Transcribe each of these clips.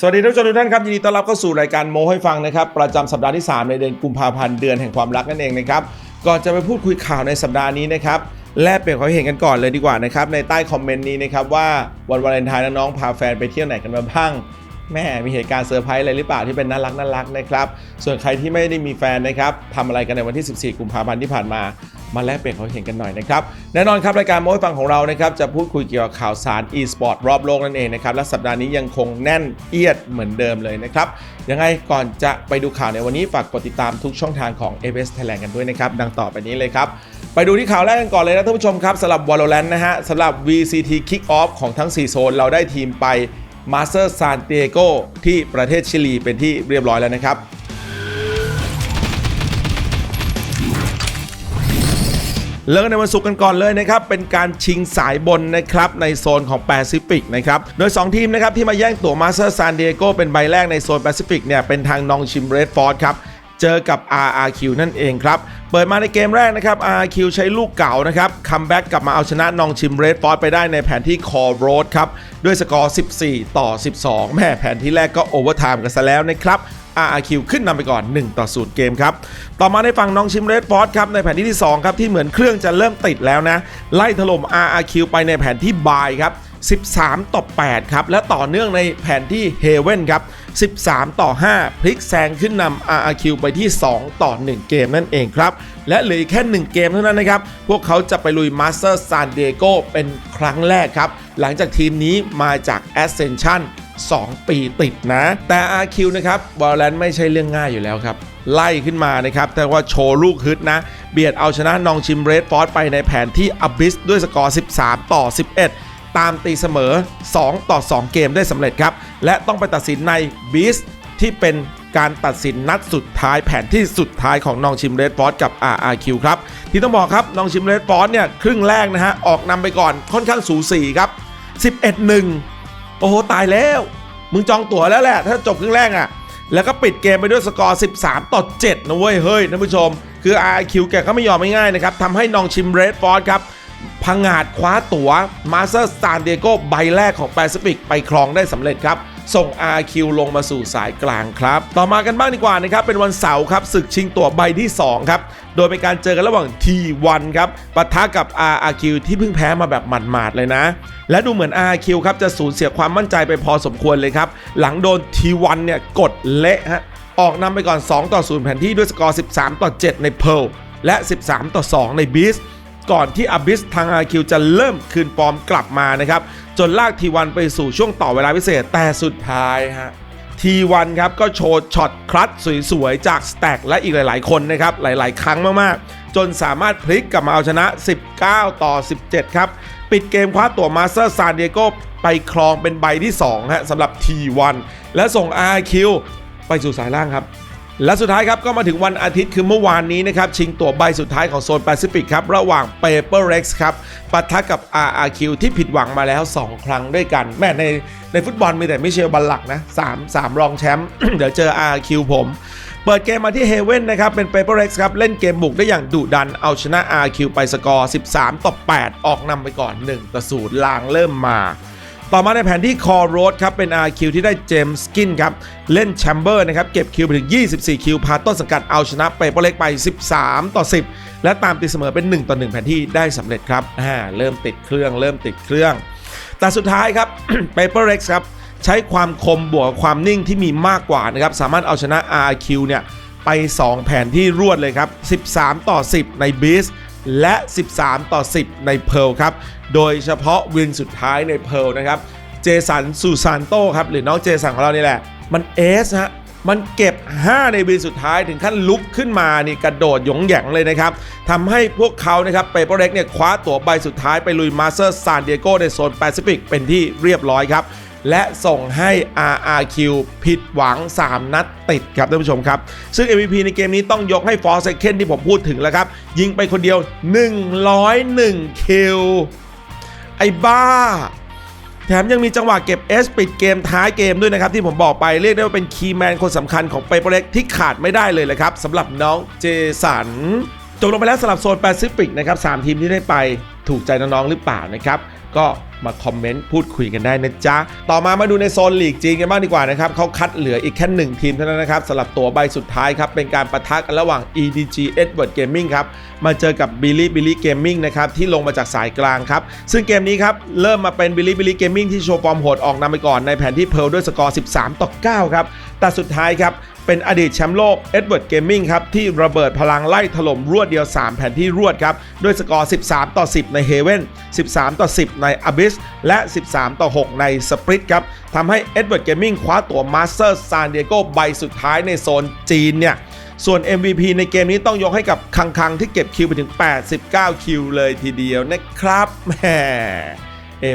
สวัสดีท่านผู้ชมทุกท่านครับยินดีต้อนรับเข้าสู่รายการโมให้ฟังนะครับประจำสัปดาห์ที่ 3 ในเดือนกุมภาพันธ์เดือนแห่งความรักนั่นเองนะครับก่อนจะไปพูดคุยข่าวในสัปดาห์นี้นะครับแลกเปลี่ยนความเห็นกันก่อนเลยดีกว่านะครับในใต้คอมเมนต์นี้นะครับว่าวันวาเลนไทน์น้องๆพาแฟนไปเที่ยวไหนกันมาบ้าง แม่มีเหตุการณ์เซอร์ไพรส์อะไรหรือเปล่าที่เป็นน่ารักน่ารักนะครับ ส่วนใครที่ไม่ได้มีแฟนนะครับทำอะไรกันในวันที่ 14 กุมภาพันธ์ที่ผ่านมา มาแลกเปลี่ยนความเห็นกันหน่อยนะครับ แน่นอนครับ รายการโม้ฟังของเรานะครับ จะพูดคุยเกี่ยวกับข่าวสาร e-sport รอบโลกนั่นเองนะครับ และสัปดาห์นี้ยังคงแน่นเอียดเหมือนเดิมเลยนะครับ ยังไงก่อนจะไปดูข่าวในวันนี้ฝากกดติดตามทุกช่องทางของ a v s Thailand กันด้วยนะครับ ดังต่อไปนี้เลยครับไปดูที่ข่าวแรกกันก่อนเลยนะท่านผู้ชมครับสำหรับ Valorant นะฮะสำหรับ VCT Kick Off ของทั้ง 4 โซนเราได้ทีมไป มาสเตอร์ซานเตเฮโกที่ประเทศชิลีเป็นที่เรียบร้อยแล้วนะครับเริ่มในวันศุกร์กันก่อนเลยนะครับ เป็นการชิงสายบนนะครับ ในโซนของแปซิฟิกนะครับ โดย 2 ทีมนะครับ ที่มาแย่งตั๋วมาสเตอร์ซานดิเอโกเป็นใบแรกในโซนแปซิฟิกเนี่ย เป็นทางนองชิมเรดฟอร์ดครับ เจอกับ RRQ นั่นเองครับ เปิดมาในเกมแรกนะครับ RRQ ใช้ลูกเก่านะครับคัมแบ็กกลับมาเอาชนะนองชิมเรดฟอร์ดไปได้ในแผนที่คอโรดครับด้วยสกอร์ 14 ต่อ 12 แม่แผนที่แรกก็โอเวอร์ไทม์กันซะแล้วนะครับ RRQ ขึ้นนำไปก่อน 1 ต่อ 0 เกมครับ ต่อมาในฝั่งน้องชิมเรดฟอร์ดครับในแผนที่ที่ 2 ครับ ที่เหมือนเครื่องจะเริ่มติดแล้วนะ ไล่ถล่ม RRQ ไปในแผนที่บายครับ 13 ต่อ 8 ครับ และต่อเนื่องในแผนที่เฮเว่นครับ 13 ต่อ 5 พลิกแซงขึ้นนำ RRQ ไปที่ 2 ต่อ 1 เกมนั่นเองครับ และเหลือแค่ 1 เกมเท่านั้นนะครับ พวกเขาจะไปลุย Master San Diego เป็นครั้งแรกครับ หลังจากทีมนี้มาจาก Ascension 2 ปีติดนะ แต่ RQ นะครับ Valorant ไม่ใช่เรื่องง่ายอยู่แล้วครับ ไล่ขึ้นมานะครับ แต่ว่าโชว์ลูกฮึดนะ เบียดเอาชนะนองชิมเรดฟอร์ดไปในแผนที่ Abyss ด้วยสกอร์ 13 ต่อ 11 ตามตีเสมอ 2 ต่อ 2 เกมได้สำเร็จครับ และต้องไปตัดสินใน Beast ที่เป็นการตัดสินนัดสุดท้ายแผนที่สุดท้ายของนองชิมเรดฟอร์ดกับ RRQ ครับ ที่ต้องบอกครับนองชิมเรดฟอร์ดเนี่ยครึ่งแรกนะฮะ ออกนำไปก่อนค่อนข้างสูสีครับ 11-1 โอ้โห ตายแล้ว มึงจองตั๋วแล้วแหละ ถ้าจบครึ่งแรกอะ่ะ แล้วก็ปิดเกมไปด้วยสกอร์ 13 ต่อ 7 นะเว้ย เฮ้ยท่านผู้ชม คือ RQ แกก็ไม่ยอมไม่ง่ายนะครับทำให้นองชิมเรดฟอร์ดครับ พังงาดคว้าตั๋วมาสเตอร์ซานเอโกใบแรกของแปซิฟิกไปครองได้สำเร็จครับ ส่ง RQ ลงมาสู่สายกลางครับ ต่อมากันบ้างดีกว่านะครับ เป็นวันเสาร์ครับศึกชิงตั๋วใบที่ 2 ครับ โดยเป็นการเจอกันระหว่าง T1 ครับปะทะกับ RRQ ที่เพิ่งแพ้มาแบบหมาดๆเลยนะ และดูเหมือน RRQ ครับจะสูญเสียความมั่นใจไปพอสมควรเลยครับหลังโดน T1 เนี่ยกดเละฮะออกนำไปก่อน 2 ต่อ 0 แผนที่ด้วยสกอร์ 13 ต่อ 7 ใน Pearl และ 13 ต่อ 2 ใน Beast ก่อนที่ Abyss ทาง RQ จะเริ่มคืนฟอร์มกลับมานะครับ จนลาก T1 ไปสู่ช่วงต่อเวลาพิเศษแต่สุดท้ายฮะ T1 ครับก็โชว์ช็อตคลัตสวยๆ จาก Stack และอีกหลาย ๆ คนนะครับ หลายๆ ครั้งมากๆ จนสามารถพลิกกลับมาเอาชนะ 19 ต่อ 17 ครับ ปิดเกมคว้าตัวมาสเตอร์ซานดิเอโกไปครองเป็นใบที่2ฮะสำหรับ T1 และส่ง RQ ไปสู่สายล่างครับ และสุดท้ายครับก็มาถึงวันอาทิตย์คือเมื่อวานนี้นะครับ ชิงตั๋วใบสุดท้ายของโซนแปซิฟิกครับ ระหว่าง Paper Rex ครับปะทะกับ RRQ ที่ผิดหวังมาแล้ว 2 ครั้งด้วยกัน แม่ในในฟุตบอลมีแต่มิเชลบัลลักนะ3 3 รองแชมป์เดี๋ยวเจอ RRQ ผมเปิดเกมมาที่เฮเว่นนะครับ เป็น Paper Rex ครับ เล่นเกมบุกได้อย่างดุดันเอาชนะ RQ ไปสกอร์ 13 ต่อ 8 ออกนำไปก่อน 1 ต่อ 0 ลางเริ่มมา ต่อมาในแผนที่คอร์โรดครับเป็น RQ ที่ได้เจมส์กินครับเล่นแชมเบอร์นะครับเก็บคิวไปถึง 24 คิว พาต้นสังกัดเอาชนะเปเปอร์เล็กไป 13 ต่อ 10 และตามตีเสมอเป็น 1 ต่อ 1 แผนที่ได้สำเร็จครับอ่าเริ่มติดเครื่องเริ่มติดเครื่อง แต่สุดท้ายครับเปเปอร์เล็กครับใช้ความคมบวกความนิ่งที่มีมากกว่านะครับสามารถเอาชนะ RQ เนี่ยไป 2 แผนที่รวดเลยครับ 13 ต่อ 10 ในบีส และ 13 ต่อ 10 ในเพลครับ โดยเฉพาะวินสุดท้ายในเพลนะครับ เจสันซูซานโตครับ หรือน้องเจสันของเรานี่แหละ มันเอสฮะมันเก็บ 5 ในวินสุดท้ายถึงขั้นลุกขึ้นมานี่กระโดดหยงหยงเลยนะครับทำให้พวกเขานะครับเปเปอร์เร็กเนี่ยคว้าตั๋วใบสุดท้ายไปลุยมาสเตอร์ซานดิเอโกในโซนแปซิฟิกเป็นที่เรียบร้อยครับ และส่งให้ RRQ ผิดหวัง 3 นัดติดครับท่านผู้ชมครับ ซึ่ง MVP ในเกมนี้ต้องยกให้ฟอร์เซเคนที่ผมพูดถึงแล้วครับ ยิงไปคนเดียว 101 คิว ไอ้บ้า แถมยังมีจังหวะเก็บ S ปิดเกมท้ายเกมด้วยนะครับ ที่ผมบอกไปเรียกได้ว่าเป็นคีย์แมนคนสำคัญของเปเปอร์เล็กที่ขาดไม่ได้เลยเลยครับสำหรับน้องเจสันจบลงไปแล้วสำหรับโซนแปซิฟิกนะครับ3ทีมที่ได้ไปถูกใจน้องๆหรือเปล่านะครับ ก็ มาคอมเมนต์พูดคุยกันได้นะจ๊ะ ต่อมามาดูในโซนลีกจีนกันบ้างดีกว่านะครับเขาคัดเหลืออีกแค่หนึ่งทีมเท่านั้นนะครับสำหรับตัวใบสุดท้ายครับ เป็นการประทะกันระหว่าง EDG Edward Gaming ครับ มาเจอกับ Billy Billy Gaming นะครับ ที่ลงมาจากสายกลางครับ ซึ่งเกมนี้ครับ เริ่มมาเป็น Billy Billy Gaming ที่โชว์ฟอร์มโหดออกนำไปก่อนในแผนที่เพร์ลด้วยสกอร์ 13 ต่อ 9 ครับแต่สุดท้ายครับ เป็นอดีตแชมป์โลก Edward Gaming ครับที่ระเบิดพลังไล่ถล่มรวดเดียว 3 แผนที่รวดครับด้วยสกอร์ 13 ต่อ 10 ใน Heaven 13 ต่อ 10 ใน Abyss และ 13 ต่อ 6 ใน Split ครับทำให้ Edward Gaming คว้าตั๋ว Master San Diego ใบสุดท้ายในโซนจีนเนี่ยส่วน MVP ในเกมนี้ต้องยกให้กับคังคังที่เก็บคิวไปถึง 89 คิวเลยทีเดียวนะครับแหม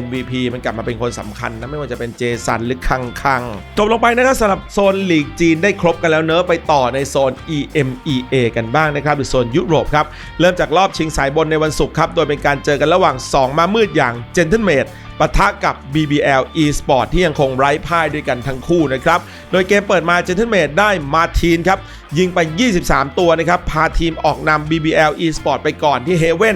MVP มันกลับมาเป็นคนสำคัญนะ ไม่ว่าจะเป็นเจสันหรือคังคัง จบลงไปนะครับสำหรับโซนลีกจีนได้ครบกันแล้วเนอะไปต่อในโซน EMEA กันบ้างนะครับ หรือโซนยุโรปครับ เริ่มจากรอบชิงสายบนในวันศุกร์ครับ โดยเป็นการเจอกันระหว่าง 2 มามืดอย่าง Gentleman ปะทะกับ BBL eSport ที่ยังคงไร้พ่ายด้วยกันทั้งคู่นะครับ โดยเกมเปิดมา Gentleman ได้มาทีนครับ ยิงไป 23 ตัวนะครับ พาทีมออกนำ BBL eSport ไปก่อนที่ Heaven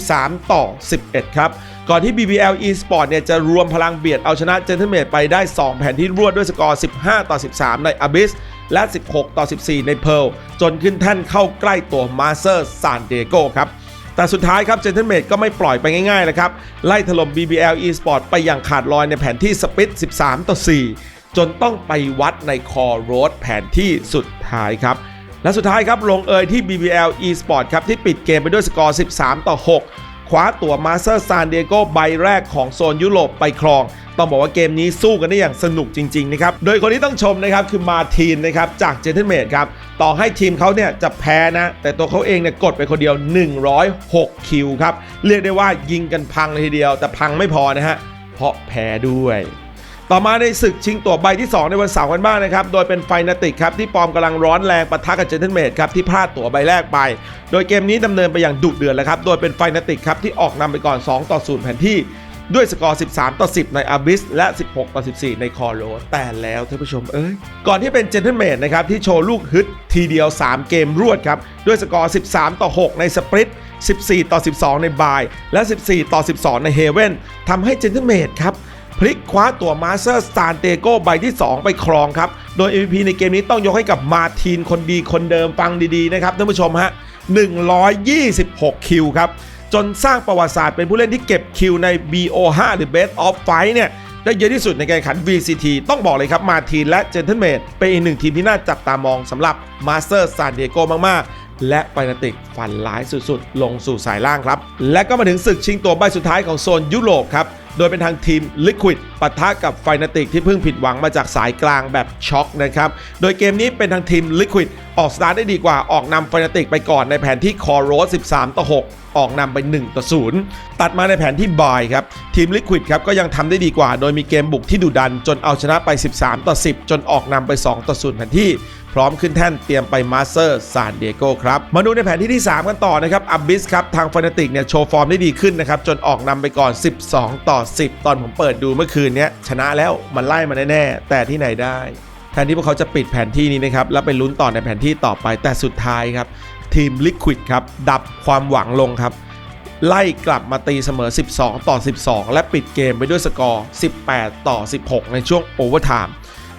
13 ต่อ 11 ครับ ก่อนที่ BBL eSport เนี่ยจะรวมพลังเบียดเอาชนะ Gentleman ไปได้ 2 แผ่นที่รวดด้วยสกอร์ 15 ต่อ 13 ใน Abyss และ 16 ต่อ 14 ใน Pearl จนขึ้นแท่นเข้าใกล้ตัว Master San Diego ครับแต่สุดท้ายครับ Gentleman ก็ไม่ปล่อยไปง่ายๆนะครับ ไล่ถล่ม BBL eSport ไปอย่างขาดลอยในแผนที่สปิต13 ต่อ 4 จนต้องไปวัดในคอโรดแผนที่สุดท้ายครับ และสุดท้ายครับลงเอยที่ BBL eSport ครับที่ปิดเกมไปด้วยสกอร์ 13 ต่อ 6 คว้าตั๋วมาสเตอร์ซานเดโกใบแรกของโซนยุโรปไปครอง ต้องบอกว่าเกมนี้สู้กันได้อย่างสนุกจริง ๆ นะครับ โดยคนที่ต้องชมนะครับ คือมาทีนนะครับ จากเจนเทนเมดครับ ต่อให้ทีมเขาเนี่ยจะแพ้นะ แต่ตัวเขาเองเนี่ยกดไปคนเดียว 106 คิวครับ เรียกได้ว่ายิงกันพังเลยทีเดียว แต่พังไม่พอนะฮะเพราะแพ้ด้วย ต่อมาในศึกชิงตั๋วใบที่ 2 ในวันเสาร์กันบ้างนะครับ โดยเป็นไฟนาติกครับ ที่ปอมกำลังร้อนแรงปะทะกับเจนเทนเมดครับ ที่พลาดตั๋วใบแรกไป โดยเกมนี้ดำเนินไปอย่างดุเดือดแล้วครับ โดยเป็นไฟนาติกครับที่ออกนำไปก่อน 2 ต่อ 0 แผนที่ด้วยสกอร์ 13 ต่อ 10 ใน Abyss และ 16 ต่อ 14 ในคอโร แต่แล้วท่านผู้ชมเอ้ย ก่อนที่เป็นเจนเทนเมดนะครับ ที่โชว์ลูกฮึดทีเดียว 3 เกมรวดครับ ด้วยสกอร์ 13 ต่อ 6 ในสปริต 14 ต่อ 12 ในบาย และ 14 ต่อ 12 ในเฮเว่นทำให้เจนเทนเมดครับ พลิกคว้าตัวมาสเตอร์สตาร์เตโกใบที่ 2 ไปครองครับ โดย MVP ในเกมนี้ต้องยกให้กับมาทีนคนดีคนเดิมฟังดีๆนะครับท่านผู้ชมฮะ 126 คิวครับ จนสร้างประวัติศาสตร์เป็นผู้เล่นที่เก็บคิวใน BO5 หรือ Best of Fight เนี่ยได้เยอะที่สุดในการแข่งขัน VCT ต้องบอกเลยครับ มาทีนและเจนเทนเมดเป็นอีกหนึ่งทีมที่น่าจับตามองสำหรับมาสเตอร์ซานเดโกมาก ๆและไฟนาติกฝันร้ายสุดๆ ลงสู่สายล่างครับ และก็มาถึงศึกชิงตัวใบสุดท้ายของโซนยุโรปครับ โดยเป็นทางทีม Liquid ปะทะกับไฟนาติกที่เพิ่งผิดหวังมาจากสายกลางแบบช็อกนะครับ โดยเกมนี้เป็นทางทีม Liquid ออกสตาร์ทได้ดีกว่าออกนำไฟนาติกไปก่อนในแผนที่คอโรส13 ต่อ 6ออกนำไป 1 ต่อ 0 ตัดมาในแผนที่บายครับ ทีม Liquid ครับก็ยังทำได้ดีกว่า โดยมีเกมบุกที่ดุดัน จนเอาชนะไป 13 ต่อ 10 จนออกนำไป 2 ต่อ 0 แผนที่ พร้อมขึ้นแท่นเตรียมไปมาสเตอร์ซานเดโกครับ มาดูในแผนที่ที่ 3 กันต่อนะครับอับบิสครับ ทางฟนาติกเนี่ยโชว์ฟอร์มได้ดีขึ้นนะครับ จนออกนำไปก่อน 12 ต่อ 10 ตอนผมเปิดดูเมื่อคืนเนี้ยชนะแล้วมันไล่มาแน่ๆ แต่ที่ไหนได้แทนที่พวกเขาจะปิดแผนที่นี้นะครับแล้วไปลุ้นต่อในแผนที่ต่อไปแต่สุดท้ายครับทีม Liquid ครับดับความหวังลงครับไล่กลับมาตีเสมอ 12 ต่อ 12 และปิดเกมไปด้วยสกอร์ 18 ต่อ 16 ในช่วงโอเวอร์ไทม์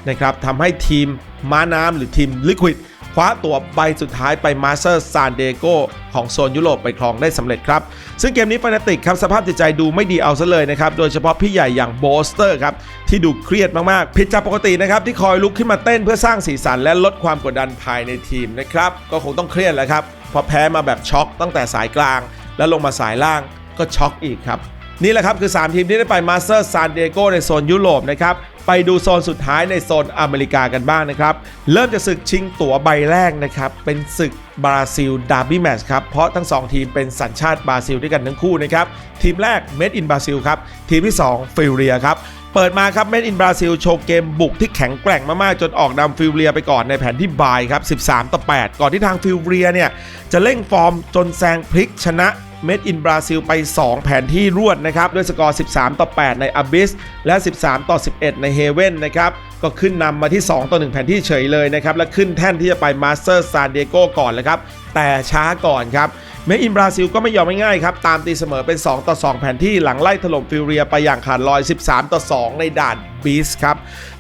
นะครับทำให้ทีมม้าน้ำหรือทีม Liquid คว้าตัวใบสุดท้ายไปมาสเตอร์ซานเดโกของโซนยุโรปไปครองได้สำเร็จครับ ซึ่งเกมนี้ฟานาติกครับสภาพจิตใจดูไม่ดีเอาซะเลยนะครับ โดยเฉพาะพี่ใหญ่อย่างโบสเตอร์ครับ ที่ดูเครียดมาก ๆ ผิดจากปกตินะครับ ที่คอยลุกขึ้นมาเต้นเพื่อสร้างสีสันและลดความกดดันภายในทีมนะครับ ก็คงต้องเครียดแหละครับพราะแพ้มาแบบช็อกตั้งแต่สายกลาง แล้วลงมาสายล่างก็ช็อกอีกครับ นี่แหละครับคือ 3 ทีมที่ได้ไปมาสเตอร์ซานเดโกในโซนยุโรปนะครับไปดูโซนสุดท้ายในโซนอเมริกากันบ้างนะครับ เริ่มจากศึกชิงตั๋วใบแรกนะครับ เป็นศึกบราซิลดาร์บี้แมตช์ครับ เพราะทั้ง 2 ทีมเป็นสัญชาติบราซิลด้วยกันทั้งคู่นะครับ ทีมแรกเมดอินบราซิลครับ ทีมที่ 2 ฟิลเรียครับ เปิดมาครับเมดอินบราซิลโชว์เกมบุกที่แข็งแกร่งมาก ๆ จนออกนำฟิลเรียไปก่อนในแผนที่บายครับ 13 ต่อ 8 ก่อนที่ทางฟิลเรียเนี่ยจะเร่งฟอร์มจนแซงพลิกชนะ เมดอินบราซิลไป 2 แผนที่รวดนะครับ ด้วยสกอร์ 13 ต่อ 8 ใน Abyss และ 13 ต่อ 11 ใน Heaven นะครับ ก็ขึ้นนำมาที่ 2 ต่อ 1 แผนที่เฉยเลยนะครับ และขึ้นแท่นที่จะไป Master San Diego ก่อนเลยครับ แต่ช้าก่อนครับ เมอินบราซิลก็ไม่ยอมง่ายๆครับ ตามตีเสมอเป็น 2 ต่อ 2 แผนที่หลังไล่ถล่มฟิลเรียไปอย่างขาดลอย 13 ต่อ 2 ในด่านบีสครับ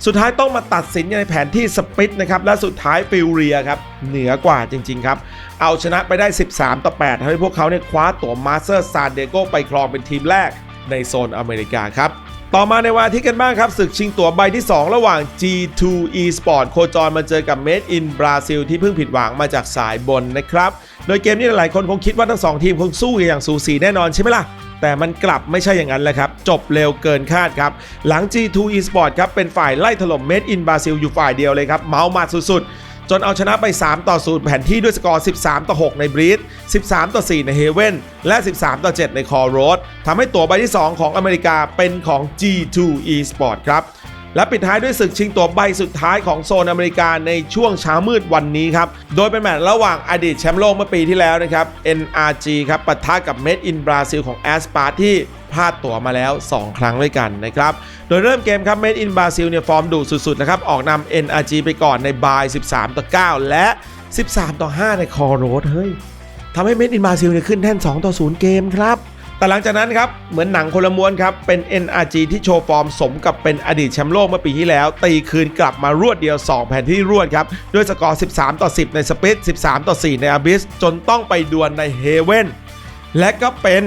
สุดท้ายต้องมาตัดสินในแผนที่สปิตนะครับ และสุดท้ายฟิลเรียครับ เหนือกว่าจริงๆครับ เอาชนะไปได้ 13 ต่อ 8ทำให้พวกเขาเนี่ยคว้าตั๋วมาสเตอร์ซานเดโกไปครองเป็นทีมแรกในโซนอเมริกาครับ ต่อมาในวันอาทิตย์กันบ้างครับศึกชิงตั๋วใบที่ 2 ระหว่าง G2 Esport โคจรมาเจอกับ Made in Brazil ที่เพิ่งผิดหวังมาจากสายบนนะครับ โดยเกมนี้หลายคนคงคิดว่าทั้งสองทีมคงสู้กันอย่างสูสีแน่นอนใช่ไหมล่ะแต่มันกลับไม่ใช่อย่างนั้นเลยครับ จบเร็วเกินคาดครับ หลัง G2 Esport ครับเป็นฝ่ายไล่ถล่ม Made in Brazil อยู่ฝ่ายเดียวเลยครับ เมาส์มาดสุดๆ จนเอาชนะไป 3 ต่อ 0 แผนที่ด้วยสกอร์ 13 ต่อ 6 ในบรีด13 ต่อ 4 ในเฮเว่นและ 13 ต่อ 7 ในคอร์โรสทำให้ตั๋วใบที่ 2 ของอเมริกาเป็นของ G2 Esport ครับ และปิดท้ายด้วยศึกชิงตัวใบสุดท้ายของโซนอเมริกาในช่วงเช้ามืดวันนี้ครับ โดยเป็นแมตช์ระหว่างอดีตแชมป์โลกเมื่อปีที่แล้วนะครับ NRG ครับปะทะกับ Made in Brazil ของ a s p a r ที่พลาดตั๋วมาแล้ว 2 ครั้งด้วยกันนะครับ โดยเริ่มเกมครับ Made in Brazil เนี่ยฟอร์มดุสุดๆนะครับ ออกนำ NRG ไปก่อนในบาย 13 ต่อ 9 และ 13 ต่อ 5 ในคอโรดเฮ้ยทำให้ Made in Brazil เนี่ยขึ้นแท่น 2 ต่อ 0 เกมครับ แต่หลังจากนั้นครับ เหมือนหนังคนละม้วนครับ เป็น NRG ที่โชว์ฟอร์มสมกับเป็นอดีตแชมป์โลกเมื่อปีที่แล้ว ตีคืนกลับมารวดเดียว 2 แผ่นที่รวดครับ ด้วยสกอร์ 13 ต่อ 10 ในสปิต13 ต่อ 4 ในอาบิส จนต้องไปดวลในเฮเว่นและก็เป็น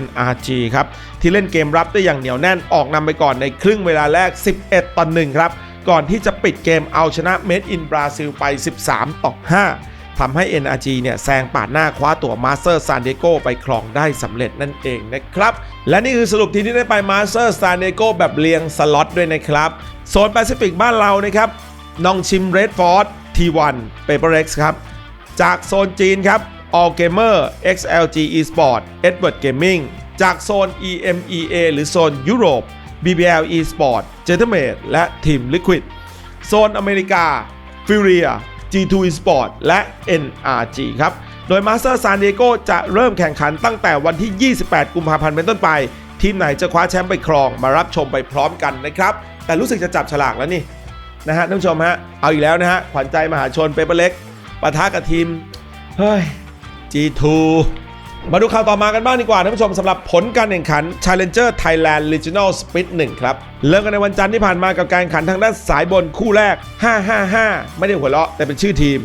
NRG ครับ ที่เล่นเกมรับได้อย่างเหนียวแน่นออกนำไปก่อนในครึ่งเวลาแรก 11 ต่อ 1 ครับ ก่อนที่จะปิดเกมเอาชนะ Made in Brazil ไป 13 ต่อ 5 ทำให้ NRG เนี่ยแซงปาดหน้าคว้าตั๋วมาสเตอร์ซานดิโกไปครองได้สำเร็จนั่นเองนะครับ และนี่คือสรุปทีมที่ได้ไปมาสเตอร์ซานดิโกแบบเรียงสล็อตด้วยนะครับโซนแปซิฟิกบ้านเรานะครับนองชิมเรดฟอร์ด T1 Paper X ครับ จากโซนจีนครับ All Gamer XLG Esport Edward Gaming จากโซน EMEA หรือโซนยุโรป BBL Esport g e n t l e m a d e และ Team Liquid โซนอเมริกา Furia G2 Esport และ NRG ครับ โดย Master San Diego จะเริ่มแข่งขันตั้งแต่วันที่ 28 กุมภาพันธ์เป็นต้นไป ทีมไหนจะคว้าแชมป์ไปครองมารับชมไปพร้อมกันนะครับ แต่รู้สึกจะจับฉลากแล้วนี่นะฮะท่านผู้ชมฮะ เอาอีกแล้วนะฮะ ขวัญใจมหาชนเปเปอร์เล็กปะทะกับทีม เฮ้ย G2 มาดูข่าวต่อมากันบ้างดีกว่าท่านผู้ชมสำหรับผลการแข่งขัน Challenger Thailand Regional Split 1ครับ เริ่มกันในวันจันทร์ที่ผ่านมากับการแข่งขันทางด้านสายบนคู่แรก 555 ไม่ได้หัวเราะแต่เป็นชื่อทีม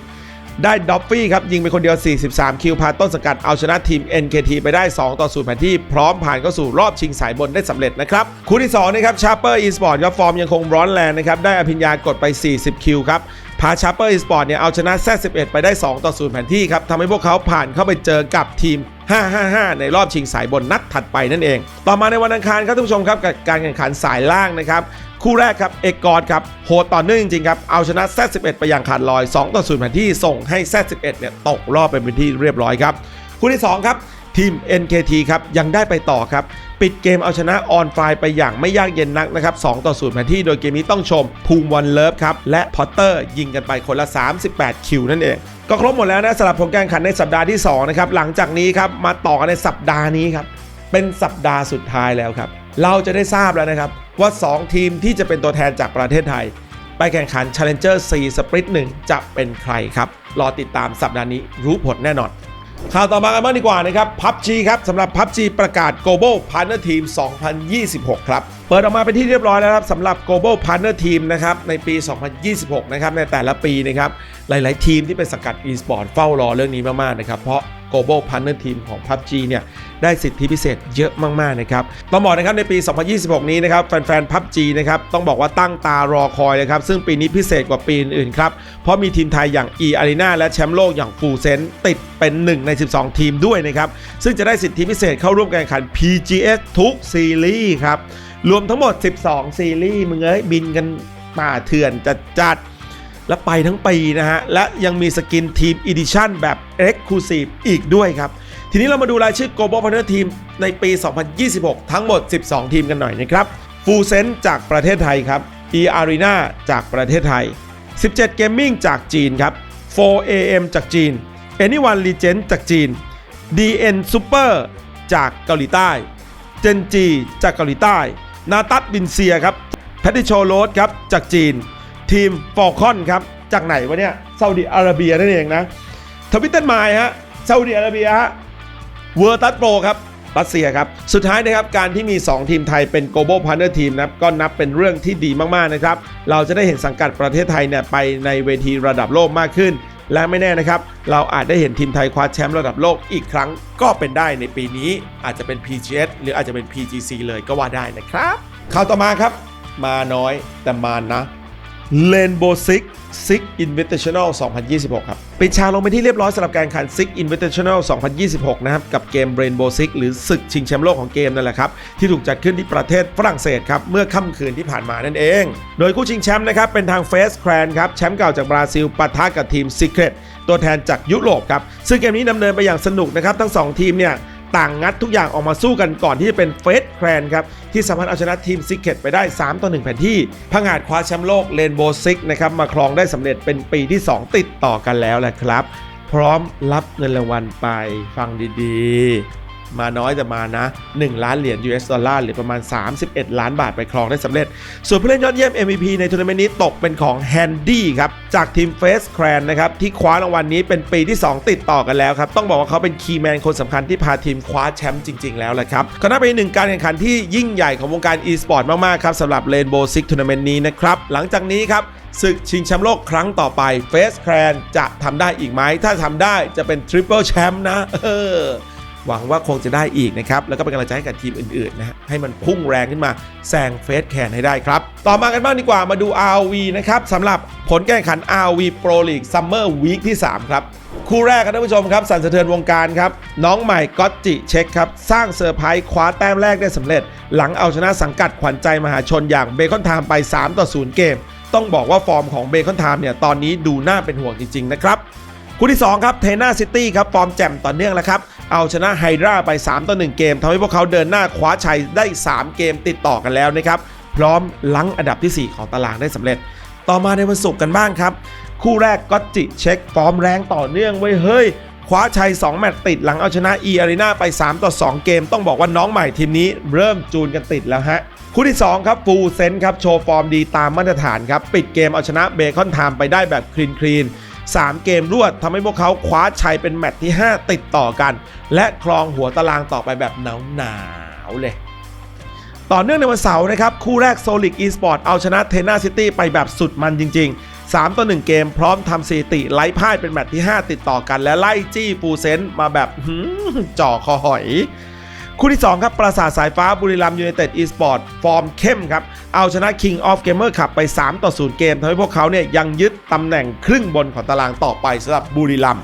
ได้ดอฟฟี่ครับ ยิงไปคนเดียว 43 คิวพาต้นสกัดเอาชนะทีม NKT ไปได้ 2 ต่อ0แผนที่พร้อมผ่านเข้าสู่รอบชิงสายบนได้สำเร็จนะครับ คู่ที่2นะครับชาร์เปอร์อีสปอร์ตครับฟอร์มยังคงร้อนแรงนะครับได้อภิญญากดไป 40 คิวครับพาชาร์เปอร์อีสปอร์ตเนี่ยเอาชนะแซ11ไปได้ 2 ต่อ0แผนที่ครับทำให้พวกเขาผ่านเข้าไปเจอกับทีม 555 ในรอบชิงสายบนนัดถัดไปนั่นเอง ต่อมาในวันอังคารครับท่านผู้ชมครับกับการแข่งขันสายล่างนะครับคู่แรกครับเอกกอร์ครับโหดต่อเนื่องจริงๆครับเอาชนะ Z11 ไปอย่างขาดลอย 2 ต่อ0แผนที่ส่งให้ Z11 เนี่ยตกรอบไปเป็นที่เรียบร้อยครับคู่ที่ 2 ครับทีม NKT ครับยังได้ไปต่อครับ ปิดเกมเอาชนะออนไฟไปอย่างไม่ยากเย็นนักนะครับ2ต่อ0แผนที่โดยเกมนี้ต้องชมภูมิวันเลิฟครับและพอตเตอร์ยิงกันไปคนละ 38 คิวนั่นเอง ก็ครบหมดแล้วนะสำหรับผลการแข่งขันในสัปดาห์ที่สองนะครับหลังจากนี้ครับมาต่อกันในสัปดาห์นี้ครับเป็นสัปดาห์สุดท้ายแล้วครับ เราจะได้ทราบแล้วนะครับว่า 2 ทีมที่จะเป็นตัวแทนจากประเทศไทย ไปแข่งขัน Challenger 4 Split 1 จะเป็นใครครับ รอติดตามสัปดาห์นี้รู้ผลแน่นอน ข่าวต่อมากันบ้างดีกว่านะครับพับจีครับสำหรับพับจีประกาศ Global Partner Team 2026 ครับ เปิดออกมาเป็นที่เรียบร้อยแล้วครับสำหรับ Global Partner Team นะครับในปี 2026 นะครับในแต่ละปีนะครับหลาย ๆ ทีมที่เป็นสังกัด e-sport เฝ้ารอเรื่องนี้มาก ๆ นะครับเพราะ Global Partner Team ของ PUBG เนี่ยได้สิทธิพิเศษเยอะมากๆนะครับต้องบอกนะครับในปี 2026 นี้นะครับแฟนๆ PUBG นะครับต้องบอกว่าตั้งตารอคอยเลยครับซึ่งปีนี้พิเศษกว่าปีอื่นๆครับเพราะมีทีมไทยอย่าง e Arena และแชมป์โลกอย่าง Full s e n ติดเป็น 1 ใน 12 ทีมด้วยนะครับซึ่งจะได้สิทธิพิเศษเข้าร่วมการแข่งขัน PGS ทุกซีรีส์ครับรวมทั้งหมด 12 ซีรีส์มึงเอ้ยบินกันป่าเถื่อนจัดจัด และไปทั้งปีนะฮะ และยังมีสกินทีม Edition แบบ Exclusive อีกด้วยครับ ทีนี้เรามาดูรายชื่อ Global Partner Team ในปี 2026 ทั้งหมด 12 ทีมกันหน่อยนะครับ Full s e n s จากประเทศไทยครับ e Arena จากประเทศไทย 17 Gaming จากจีนครับ 4AM จากจีน Anyone Legend จากจีน DN Super จากเกาหลีใต้เจนจีจากเกาหลีใต้ นาตัสบินเซียครับแพทติโชโรสครับจากจีน ทีมฟอลคอนครับ จากไหนวะเนี่ยซาอุดิอาระเบียนั่นเองนะทวิตเตอร์มายฮะซาอุดิอาระเบียฮะเวอร์ตัสโปรครับรัสเซียครับ สุดท้ายนะครับการที่มี 2 ทีมไทยเป็น global partner team นะครับก็นับเป็นเรื่องที่ดีมากๆนะครับ เราจะได้เห็นสังกัดประเทศไทยเนี่ยไปในเวทีระดับโลกมากขึ้น และไม่แน่นะครับ เราอาจได้เห็นทีมไทยคว้าแชมป์ระดับโลกอีกครั้งก็เป็นได้ในปีนี้ อาจจะเป็น PGS หรืออาจจะเป็น PGC เลยก็ว่าได้นะครับข่าวต่อมาครับ มาน้อยแต่มานะ Rainbow Six Six Invitational 2026 ครับ ปิดฉากลงไปที่เรียบร้อยสำหรับการแข่งขัน Six Invitational 2026 นะครับ กับเกม Rainbow Six หรือศึกชิงแชมป์โลกของเกมนั่นแหละครับ ที่ถูกจัดขึ้นที่ประเทศฝรั่งเศสครับ เมื่อค่ำคืนที่ผ่านมานั่นเอง โดยคู่ชิงแชมป์นะครับ เป็นทาง Face Clan ครับ แชมป์เก่าจากบราซิลปะทะกับทีม Secret ตัวแทนจากยุโรปครับซึ่งเกมนี้ดำเนินไปอย่างสนุกนะครับทั้งสองทีมเนี่ย ต่างงัดทุกอย่างออกมาสู้กันก่อนที่จะเป็นเฟสแครนครับ ที่สามารถเอาชนะทีมซิกเก็ตไปได้ 3 ต่อ 1 แผ่นที่พังอาจคว้าแชมป์โลกเลนโบซิกนะครับมาครองได้สำเร็จเป็นปีที่ 2 ติดต่อกันแล้วแหละครับ พร้อมรับเงินรางวัลไปฟังดีๆ มาน้อยแต่มานะ 1 ล้านเหรียญ US ดอลลาร์หรือประมาณ 31 ล้านบาทไปครองได้สำเร็จ ส่วนผู้เล่นยอดเยี่ยม MVP ในทัวร์นาเมนต์นี้ตกเป็นของแฮนดี้ครับ จากทีมเฟสแครนนะครับ ที่คว้ารางวัลนี้เป็นปีที่ 2 ติดต่อกันแล้วครับ ต้องบอกว่าเขาเป็นคีย์แมนคนสำคัญที่พาทีมคว้าแชมป์จริง ๆ แล้วแหละครับก็นับเป็นหนึ่งการแข่งขันที่ยิ่งใหญ่ของวงการ e-sport มากๆครับสำหรับ Rainbow Six Tournament นี้นะครับหลังจากนี้ครับศึกชิงแชมป์โลกครั้งต่อไปเฟสแครนจะทำได้อีกไหมถ้าทำได้จะเป็นทริปเปิลแชมป์นะเออ หวังว่าคงจะได้อีกนะครับ แล้วก็เป็นกำลังใจให้กับทีมอื่นๆนะฮะให้มันพุ่งแรงขึ้นมาแซงเฟสแคนให้ได้ครับ ต่อมากันบ้างดีกว่ามาดู RV นะครับสำหรับผลการแข่งขัน RV Pro League Summer Week ที่ 3 ครับ คู่แรกครับท่านผู้ชมครับ สั่นสะเทือนวงการครับ น้องใหม่ก็ตจิเช็คครับ สร้างเซอร์ไพรส์คว้าแต้มแรกได้สำเร็จ หลังเอาชนะสังกัดขวัญใจมหาชนอย่างเบคอนไทม์ไป 3 ต่อ 0 เกม ต้องบอกว่าฟอร์มของเบคอนไทม์เนี่ยตอนนี้ดูน่าเป็นห่วงจริงๆนะครับ คู่ที่ 2 ครับเทน่าซิตี้ครับฟอร์มแจ่มต่อเนื่องแล้วครับ เอาชนะไฮดราไป 3 ต่อ 1 เกมทำให้พวกเขาเดินหน้าคว้าชัยได้ 3 เกมติดต่อกันแล้วนะครับ พร้อมลังอันดับทีสี่4 ของตารางได้สำเร็จ ต่อมาในวันศุกร์กันบ้างครับ คู่แรกก็จิเช็คฟอร์มแรงต่อเนื่องไว้ยเฮ้ยคว้าชัย 2 แมตช์ติดหลังเอาชนะ e a r e n a ไป 3 ต่อ 2 เกม ต้องบอกว่าน้องใหม่ทีมนี้เริ่มจูนกันติดแล้วฮะ คู่ที่ 2 ครับฟูเซนครับ โชว์ฟอร์มดีตามมาตรฐานครับ ปิดเกมเอาชนะเบคอนไทม์ไปได้แบบคลีนคลีน 3 เกมรวดทำให้พวกเขาคว้าชัยเป็นแมตช์ที่ 5 ติดต่อกัน และครองหัวตารางต่อไปแบบหนาวหนาวๆเลย ต่อเนื่องในวันเสาร์นะครับ คู่แรกโซลิกอีสปอร์ตเอาชนะเทน่าซิตี้ไปแบบสุดมันจริง ๆ3ต่อ1เกมพร้อมทำสถิติไล่พ่ายเป็นแมตช์ที่ 5 ติดต่อกันและไล่จี้ฟูเซนต์มาแบบจ่อคอหอย คู่ที่ 2 ครับ ปราสาทสายฟ้าบุรีรัมยูไนเต็ดอีสปอร์ตฟอร์มเข้มครับ เอาชนะ King of Gamer ขับไป 3 ต่อ 0 เกมทำให้พวกเขาเนี่ยยังยึดตำแหน่งครึ่งบนของตารางต่อไปสำหรับบุรีรัม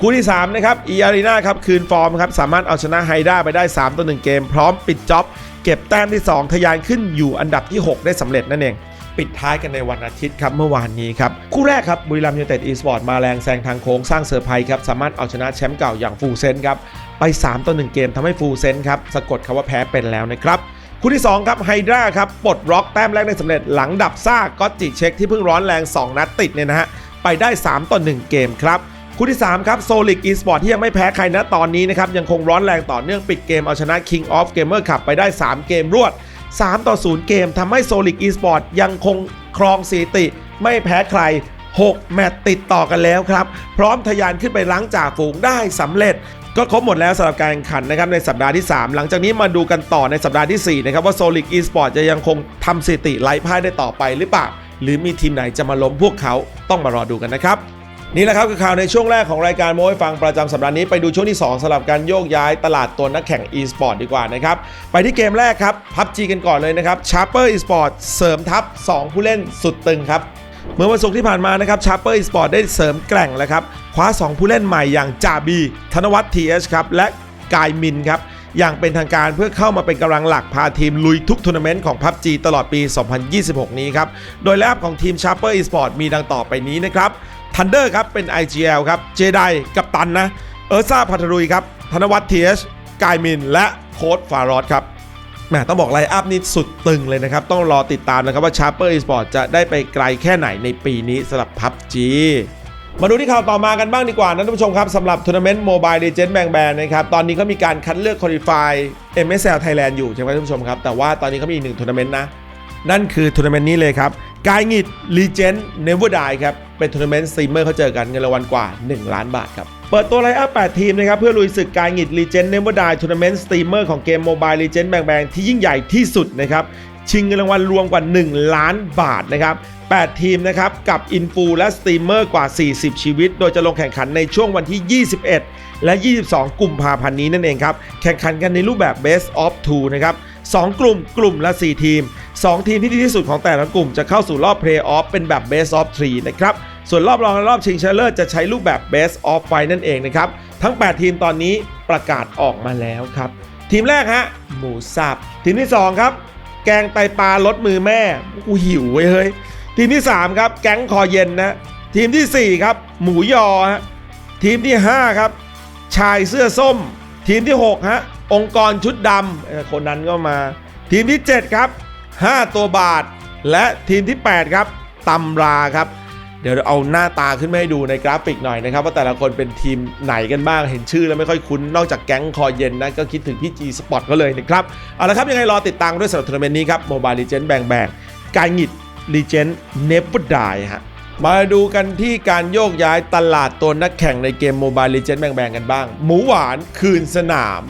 คู่ที่ 3 นะครับอีอารีนาครับ คืนฟอร์มครับ สามารถเอาชนะไฮด้าไปได้ 3 ต่อ 1 เกม พร้อมปิดจ็อบ เก็บแต้มที่ 2ทะยานขึ้นอยู่อันดับที่ 6 ได้สำเร็จนั่นเอง ปิดท้ายกันในวันอาทิตย์ครับเมื่อวานนี้ครับ คู่แรกครับบุรีรัมยูไนเต็ดอีสปอร์ตมาแรงแซงทางโค้งสร้างเซอร์ไพรส์ครับ สามารถเอาชนะแชมป์เก่าอย่างฟูเซนครับ ไป 3 ต่อ 1 เกมทำให้ฟูลเซนครับสะกดคำว่าแพ้เป็นแล้วนะครับคู่ที่ 2 ครับไฮดราครับปลดล็อกแต้มแรกได้สำเร็จหลังดับซ่าก็จิเช็คที่เพิ่งร้อนแรง 2 นัดติดเนี่ยนะฮะไปได้ 3 ต่อ 1 เกมครับคู่ที่ 3 ครับโซลิกอีสปอร์ตที่ยังไม่แพ้ใครนะตอนนี้นะครับยังคงร้อนแรงต่อเนื่องปิดเกมเอาชนะ King of Gamer ขับไปได้ 3 เกมรวด 3 ต่อ 0 เกมทำให้โซลิกอีสปอร์ตยังคงครองสถิติ ไม่แพ้ใคร 6 แมตติดต่อกันแล้วครับ พร้อมทะยานขึ้นไปล้างจ่าฝูงได้สำเร็จ ก็ครบหมดแล้วสำหรับการแข่งขันนะครับในสัปดาห์ที่ 3 หลังจากนี้มาดูกันต่อในสัปดาห์ที่ 4 นะครับว่าโซลิกอีสปอร์ตจะยังคงทำสถิติไล่พ่ายได้ต่อไปหรือเปล่า หรือมีทีมไหนจะมาล้มพวกเขาต้องมารอดูกันนะครับนี่แหละครับคือข่าวในช่วงแรกของรายการโม้ให้ฟังประจำสัปดาห์นี้ไปดูช่วงที่ 2สำหรับการโยกย้ายตลาดตัวนักแข่ง e-sport ดีกว่านะครับ ไปที่เกมแรกครับ PUBG กันก่อนเลยนะครับ Sharper e-sport เสริมทัพ 2 ผู้เล่นสุดตึงครับ เมื่อวันศุกร์ที่ผ่านมานะครับ Sharper e-sport ได้เสริมแกร่งแล้วครับคว้า 2 ผู้เล่นใหม่อย่างจาบี ธนวัฒน์ TH ครับและกายมินครับอย่างเป็นทางการเพื่อเข้ามาเป็นกำลังหลักพาทีมลุยทุกทัวร์นาเมนต์ของ PUBG ตลอดปี 2026 นี้ครับ โดยแลบของทีม Sharper e-sport มีดังต่อไปนี้นะครับทันเดอร์ครับเป็น IGL ครับเจไดกับตันนะ เออร์ซ่าพัทรุยครับ ธนวัฒน์เทียชกายมิน และโค้ดฟารอดครับ แหมต้องบอกไลอัพนี่สุดตึงเลยนะครับ ต้องรอติดตามนะครับว่า Sharper Esport จะได้ไปไกลแค่ไหนในปีนี้สำหรับ PUBG มาดูที่ข่าวต่อมากันบ้างดีกว่านะท่านผู้ชมครับสำหรับทัวร์นาเมนต์โมบาย e จ e นแบงแบนนะครับ ตอนนี้เขามีการคัดเลือกคุริฟาย MSL Thailand อยู่ใช่ไหมท่านผู้ชมครับ แต่ว่าตอนนี้เขามีอีกหนึ่งทัวร์นาเมนต์นะ นั่นคือทัวร์นาเมนต์นี้เลยครับกายงิดลีเจนเนเวอร์ไดครับเป็นทัวร์นาเมนต์สตรีมเมอร์เขาเจอกันเงินรางวัลกว่า 1 ล้านบาทครับ เปิดตัวไลน์อัพ 8 ทีมนะครับ เพื่อลุยศึกกายงิดลีเจนเนเวอร์ไดทัวร์นาเมนต์สตรีมเมอร์ของเกมโมบายลีเจนแบงๆที่ยิ่งใหญ่ที่สุดนะครับ ชิงเงินรางวัลรวมกว่า 1 ล้านบาทนะครับ 8 ทีมนะครับ กับอินฟูและสตรีมเมอร์กว่า 40 ชีวิต โดยจะลงแข่งขันในช่วงวันที่ 21 และ 22 กุมภาพันธ์นี้นั่นเองครับ แข่งขันกันในรูปแบบ Best of 2นะครับ2 กลุ่มกลุ่มละ 4 ทีม 2 ทีมที่ดีที่สุดของแต่ละกลุ่มจะเข้าสู่รอบ Play Off เป็นแบบ Best of 3นะครับ ส่วนรอบรองและรอบชิงชนะเลิศจะใช้รูปแบบ Best of 5นั่นเองนะครับ ทั้ง 8 ทีมตอนนี้ประกาศออกมาแล้วครับ ทีมแรกฮะหมูสับ ทีมที่ 2 ครับ แกงไตปลาลดมือแม่กูหิวเว้ยเฮ้ย ทีมที่ 3 ครับ แก๊งคอเย็นนะ ทีมทีสี่4 ครับ หมูยอฮะทีมที่ 5 ครับ ชายเสื้อส้ม ทีมที่ 6 ฮะ องค์กรชุดดำคนนั้นก็มา ทีมที่ 7 ครับ 5 ตัวบาท และทีมที่ 8 ครับตำราครับ เดี๋ยวเอาหน้าตาขึ้นมาให้ดูในกราฟิกหน่อยนะครับ ว่าแต่ละคนเป็นทีมไหนกันบ้างเห็นชื่อแล้วไม่ค่อยคุ้น นอกจากแก๊งคอเย็นนะก็คิดถึงพี่จีสปอร์ตก็เลยนะครับ เอาละครับ ยังไงรอติดตามด้วยสำหรับทัวร์นาเมนต์นี้ครับโมบายลีเจนแบงแบ่งกายหงิดลีเจนเนเ r อร์ไดฮะมาดูกันที่การโยกย้ายตลาดตัวนักแข่งในเกม Mobile Legends แบ่งๆกันบ้าง หมูหวานคืนสนาม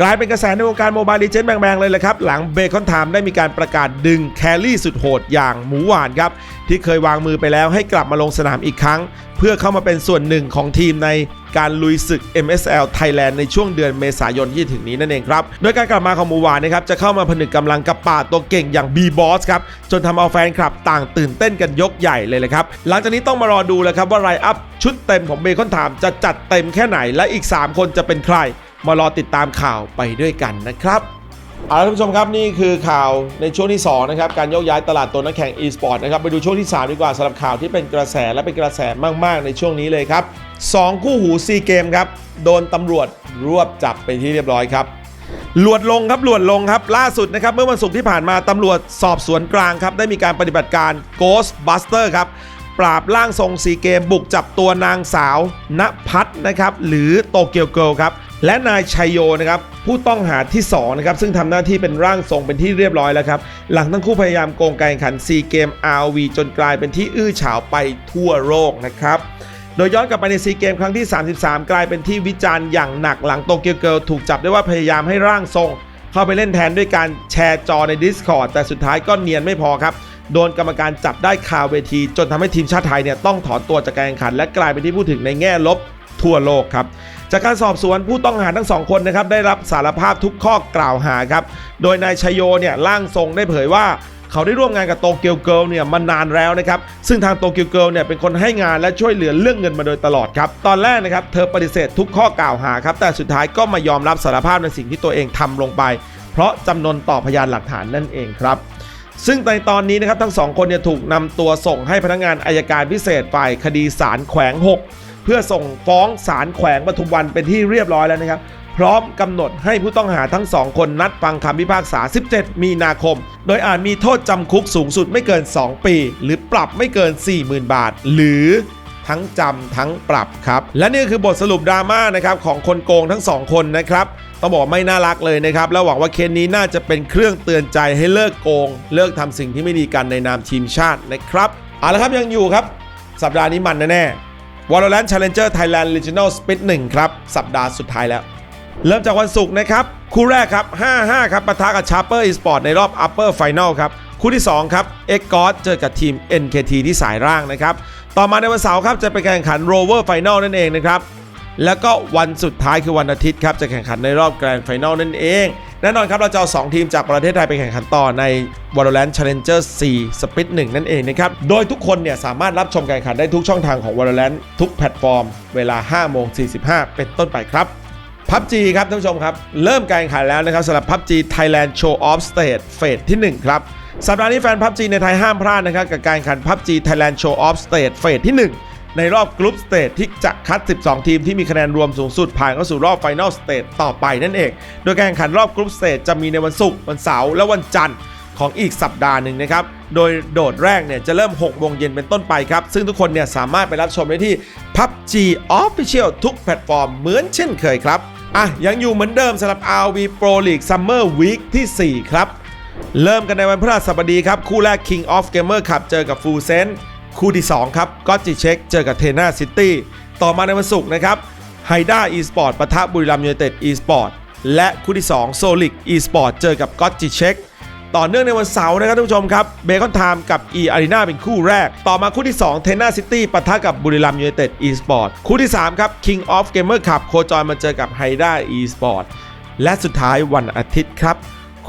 กลายเป็นกระแสในวงการ Mobile Legends แบงๆเลยแหละครับ หลังเบคอนไทม์ได้มีการประกาศดึงแครี่สุดโหดอย่างหมูหวานครับ ที่เคยวางมือไปแล้วให้กลับมาลงสนามอีกครั้ง เพื่อเข้ามาเป็นส่วนหนึ่งของทีมในการลุยศึก MSL Thailand ในช่วงเดือนเมษายนที่ถึงนี้นั่นเองครับ โดยการกลับมาของหมูหวานนะครับจะเข้ามาผนึกกำลังกับป่าตัวเก่งอย่าง B-Boss ครับ จนทำเอาแฟนคลับต่างตื่นเต้นกันยกใหญ่เลยเลยครับ หลังจากนี้ต้องมารอดูแล้วครับว่าไลอัพชุดเต็มของเบคอนไทม์จะจัดเต็มแค่ไหนและอีก 3 คนจะเป็นใคร มารอติดตามข่าวไปด้วยกันนะครับเอาละท่านผู้ชมครับนี่คือข่าวในช่วงที่2นะครับการโยกย้ายตลาดตัวนักแข่ง e-sport นะครับไปดูช่วงที่ 3 ดีกว่าสำหรับข่าวที่เป็นกระแสและเป็นกระแสมาก ๆ ในช่วงนี้เลยครับ 2 คู่หูซีเกมครับโดนตำรวจรวบจับไปที่เรียบร้อยครับหลวดลงครับหลวดลงครับล่าสุดนะครับเมื่อวันศุกร์ที่ผ่านมาตำรวจสอบสวนกลางครับได้มีการปฏิบัติการ Ghost Buster ครับ ปราบร่างทรงซีเกมบุกจับตัวนางสาวณพัฒน์นะครับหรือโตเกียวเกิลครับและนายชัยโยนะครับผู้ต้องหาที่2นะครับซึ่งทำหน้าที่เป็นร่างทรงเป็นที่เรียบร้อยแล้วครับ หลังทั้งคู่พยายามโกงการแข่งขันซีเกม RV จนกลายเป็นที่อื้อฉาวไปทั่วโลกนะครับโดยย้อนกลับไปในซีเกมครั้งที่ 33 กลายเป็นที่วิจารณ์อย่างหนักหลังโตเกียวเกิลถูกจับได้ว่าพยายามให้ร่างทรง เข้าไปเล่นแทนด้วยการแชร์จอใน Discord แต่สุดท้ายก็เนียนไม่พอครับ โดนกรรมการจับได้คาเวที จนทำให้ทีมชาติไทยเนี่ยต้องถอนตัวจากการแข่งขัน และกลายเป็นที่พูดถึงในแง่ลบทั่วโลกครับจากการสอบสวนผู้ต้องหาทั้งสองคนนะครับได้รับสารภาพทุกข้อกล่าวหาครับโดยนายชยโยเนี่ยร่างทรงได้เผยว่าเขาได้ร่วมงานกับโตเกียวเกิลเนี่ยมานานแล้วนะครับ ซึ่งทางโตเกียวเกิลเนี่ยเป็นคนให้งานและช่วยเหลือเรื่องเงินมาโดยตลอดครับ ตอนแรกนะครับเธอปฏิเสธทุกข้อกล่าวหาครับ แต่สุดท้ายก็มายอมรับสารภาพในสิ่งที่ตัวเองทำลงไป เพราะจำนวนต่อพยานหลักฐานนั่นเองครับ ซึ่งในตอนนี้นะครับทั้งสองคนเนี่ยถูกนำตัวส่งให้พนักงานอายการพิเศษฝ่ายคดีศาลแขวง 6 เพื่อส่งฟ้องศาลแขวงปทุมวันเป็นที่เรียบร้อยแล้วนะครับ พร้อมกำหนดให้ผู้ต้องหาทั้งสองคนนัดฟังคำพิพากษา 17 มีนาคม โดยอาจมีโทษจำคุกสูงสุดไม่เกิน 2 ปี หรือปรับไม่เกิน 40,000 บาท หรือ ทั้งจำทั้งปรับครับ และนี่คือบทสรุปดราม่านะครับของคนโกงทั้งสองคนนะครับต้องบอกไม่น่ารักเลยนะครับ แล้วหวังว่าเคสนี้น่าจะเป็นเครื่องเตือนใจให้เลิกโกง เลิกทำสิ่งที่ไม่ดีกันในนามทีมชาตินะครับเอาละครับยังอยู่ครับ สัปดาห์นี้มันแน่ๆ Valorant Challenger Thailand Regional Split 1ครับสัปดาห์สุดท้ายแล้ว เริ่มจากวันศุกร์นะครับคู่แรกครับ 5-5 ครับปะทะกับ Sharper Esport ในรอบ Upper Final ครับคู่ที่ 2 ครับ x g o d เจอกับทีม NKT ที่สายร่างนะครับ ต่อมาในวันเสาร์ครับจะไปแข่งขัน Rover Final นั่นเองนะครับ แล้วก็วันสุดท้ายคือวันอาทิตย์ครับจะแข่งขันในรอบแกรนด์ไฟนลนั่นเอง แน่นอนครับเราจะเอา2ทีมจากประเทศไทยไปแข่งขันต่อใน Valorant Challenger 4 Split 1 นั่นเองนะครับ โดยทุกคนเนี่ยสามารถรับชมการแข่งขันได้ทุกช่องทางของ Valorant ทุกแพลตฟอร์ม เวลา5โมง45 เป็นต้นไปครับพับจีครับท่านผู้ชมครับ เริ่มการแข่งขันแล้วนะครับสำหรับพับจี Thailand Show Off Stage เฟสที่ 1 ครับ สัปดาห์นี้แฟนพับจีในไทยห้ามพลาดนะครับกับการแข่งขันพับจี Thailand Show Off Stage เฟสที่ 1 ในรอบกรุ๊ปสเตจที่จะคัด 12 ทีมที่มีคะแนนรวมสูงสุดผ่านเข้าสู่รอบไฟน a ลสเตจต่อไปนั่นเอง โดยการแข่งขันรอบกรุ๊ปสเตจจะมีในวันศุกร์วันเสาร์และวันจันทร์ของอีกสัปดาห์หนึ่งนะครับ โดยโดดแรกเนี่ยจะเริ่ม 6 โมงเย็นเป็นต้นไปครับ ซึ่งทุกคนเนี่ยสามารถไปรับชมได้ที่ PUBG Official ทุกแพลตฟอร์มเหมือนเช่นเคยครับ อะ ยังอยู่เหมือนเดิมสำหรับ RV Pro League Summer Week ที่ 4 ครับ เริ่มกันในวันพฤหัสบดีครับ คู่แรก King of Gamer ขับเจอกับ Full Sense คู่ที่ 2 ครับก็จิเช็คเจอกับเทน่าซิตี้ต่อมาในวันศุกร์นะครับไฮด้าอีสปอร์ตปะทะบุรีรัมย์ยูไนเต็ดอีสปอร์ตและคู่ที่ 2 โซลิกอีสปอร์ตเจอกับก็จิเช็คต่อเนื่องในวันเสาร์นะครับท่านผู้ชมครับเบคอนไทม์กับ E Arena เป็นคู่แรก ต่อมาคู่ที่2เทน n าซิตี้ปะทะกับบุรีรัมย์ยูไนเต็ด e Sport คู่ที่ 3 ครับ King of Gamer Cup โคจรมาเจอกับ h y d a e Sport และสุดท้ายวันอาทิตย์ครับ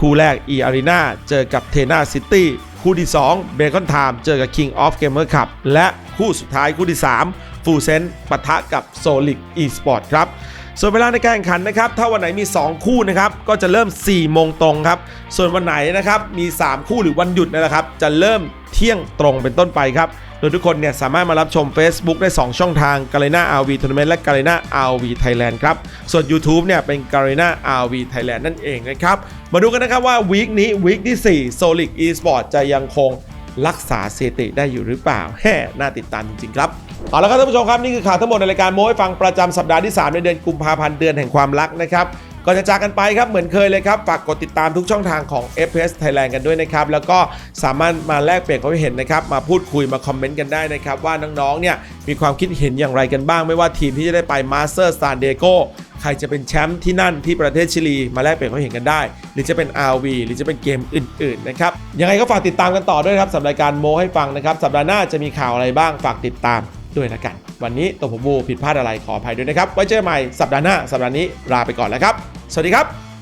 คู่แรก E Arena เจอกับเทน่าซิตี้คู่ที่ 2 b a c o n time เจอกับ King of Gamer Cup และคู่สุดท้ายคู่ที่3ฟูเซนปะทะกับ Solic Esport ครับส่วนเวลาในการแข่งขันนะครับ ถ้าวันไหนมี 2 คู่นะครับ ก็จะเริ่ม 4 โมงตรงครับ ส่วนวันไหนนะครับ มี 3 คู่หรือวันหยุดนนแหละครับ จะเริ่ม เที่ยงตรงเป็นต้นไปครับ โดยทุกคนเนี่ยสามารถมารับชม Facebook ได้ 2 ช่องทาง g a r e n a RV Tournament และ g a r e n a RV Thailand ครับ ส่วน YouTube เนี่ยเป็น g a r e n a RV Thailand นั่นเองนะครับ มาดูกันนะครับว่าวีคนี้วีคที่4 Solic Esport จะยังคงรักษาสถิติได้อยู่หรือเปล่าแฮ่น่าติดตามจริงๆครับ เอาละครับท่านผู้ชมครับ นี่คือข่าวทั้งหมดในรายการโม้ให้ฟังประจำสัปดาห์ที่ 3 ในเดือนกุมภาพันธ์เดือนแห่งความรักนะครับ ก่อนจะจากกันไปครับเหมือนเคยเลยครับ ฝากกดติดตามทุกช่องทางของ FPS Thailand กันด้วยนะครับ แล้วก็สามารถมาแลกเปลี่ยนความเห็นนะครับ มาพูดคุยมาคอมเมนต์กันได้นะครับ ว่าน้องๆเนี่ยมีความคิดเห็นอย่างไรกันบ้าง ไม่ว่าทีมที่จะได้ไป Master San Diego ใครจะเป็นแชมป์ที่นั่นที่ประเทศชิลี มาแลกเปลี่ยนความเห็นกันได้ หรือจะเป็น RV หรือจะเป็นเกมอื่นๆนะครับยังไงก็ฝากติดตามกันต่อด้วยครับสำหรับรายการโมให้ฟังนะครับสัปดาห์หน้าจะมีข่าวอะไรบ้างฝากติดตามด้วยละกัน วันนี้ตัวผมบูผิดพลาดอะไรขออภัยด้วยนะครับ ไว้เจอกันใหม่สัปดาห์หน้า สัปดาห์นี้ลาไปก่อนแล้วครับ สวัสดีครับ